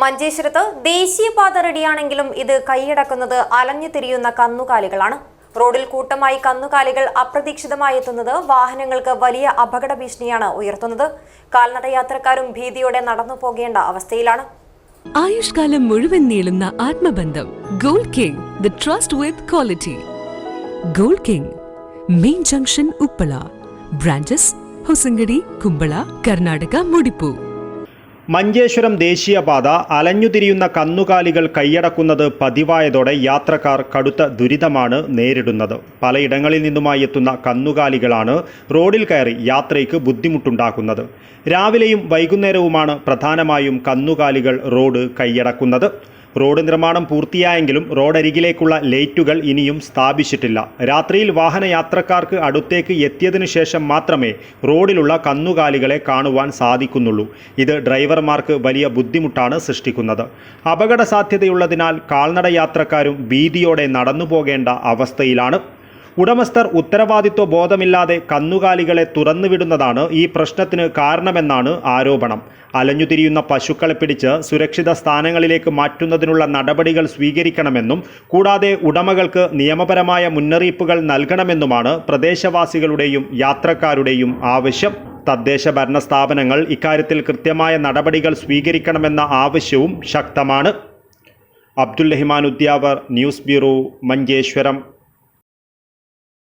മഞ്ചേശ്വരത്ത് ദേശീയപാത റെഡിയാണെങ്കിലും ഇത് കൈയടക്കുന്നത് അലഞ്ഞു തിരിയുന്ന കന്നുകാലികളാണ്. റോഡിൽ കൂട്ടമായി കന്നുകാലികൾ അപ്രതീക്ഷിതമായി എത്തുന്നത് വാഹനങ്ങൾക്ക് വലിയ അപകട ഭീഷണിയാണ് ഉയർത്തുന്നത്. കാൽനട യാത്രക്കാരും ഭീതിയോടെ നടന്നു പോകേണ്ട അവസ്ഥയിലാണ്. ആയുഷ്കാലം മുഴുവൻ നീളുന്ന ആത്മബന്ധം gold king the trust with quality. Gold king main junction Uppala branches Hosangadi Kumbala Karnataka മുടിപ്പു. Manjeshwaram ദേശീയപാത അലഞ്ഞുതിരിയുന്ന കന്നുകാലികൾ കൈയടക്കുന്നത് പതിവായതോടെ യാത്രക്കാർ കടുത്ത ദുരിതമാണ് നേരിടുന്നത്. പലയിടങ്ങളിൽ നിന്നുമായി എത്തുന്ന കന്നുകാലികളാണ് റോഡിൽ കയറി യാത്രയ്ക്ക് ബുദ്ധിമുട്ടുണ്ടാക്കുന്നത്. രാവിലെയും വൈകുന്നേരവുമാണ് പ്രധാനമായും കന്നുകാലികൾ റോഡ് കൈയടക്കുന്നത്. റോഡ് നിർമ്മാണം പൂർത്തിയായെങ്കിലും റോഡരികിലേക്കുള്ള ലൈറ്റുകൾ ഇനിയും സ്ഥാപിച്ചിട്ടില്ല. രാത്രിയിൽ വാഹനയാത്രക്കാർക്ക് അടുത്തേക്ക് എത്തിയതിനു ശേഷം മാത്രമേ റോഡിലുള്ള കന്നുകാലികളെ കാണുവാൻ സാധിക്കുന്നുള്ളൂ. ഇത് ഡ്രൈവർമാർക്ക് വലിയ ബുദ്ധിമുട്ടാണ് സൃഷ്ടിക്കുന്നത്. അപകട സാധ്യതയുള്ളതിനാൽ കാൽനട യാത്രക്കാരും ഭീതിയോടെ നടന്നു പോകേണ്ട അവസ്ഥയിലാണ് ഉടമസ്ഥർ ഉത്തരവാദിത്വ ബോധമില്ലാതെ കന്നുകാലികളെ തുറന്നുവിടുന്നതാണ് ഈ പ്രശ്നത്തിന് കാരണമെന്നാണ് ആരോപണം. അലഞ്ഞുതിരിയുന്ന പശുക്കളെ പിടിച്ച് സുരക്ഷിത സ്ഥാനങ്ങളിലേക്ക് മാറ്റുന്നതിനുള്ള നടപടികൾ സ്വീകരിക്കണമെന്നും കൂടാതെ ഉടമകൾക്ക് നിയമപരമായ മുന്നറിയിപ്പുകൾ നൽകണമെന്നുമാണ് പ്രദേശവാസികളുടെയും യാത്രക്കാരുടെയും ആവശ്യം. തദ്ദേശ ഭരണ സ്ഥാപനങ്ങൾ ഇക്കാര്യത്തിൽ കൃത്യമായ നടപടികൾ സ്വീകരിക്കണമെന്ന ആവശ്യവും ശക്തമാണ്. Abdul Rahiman Udyavar news bureau Manjeshwaram.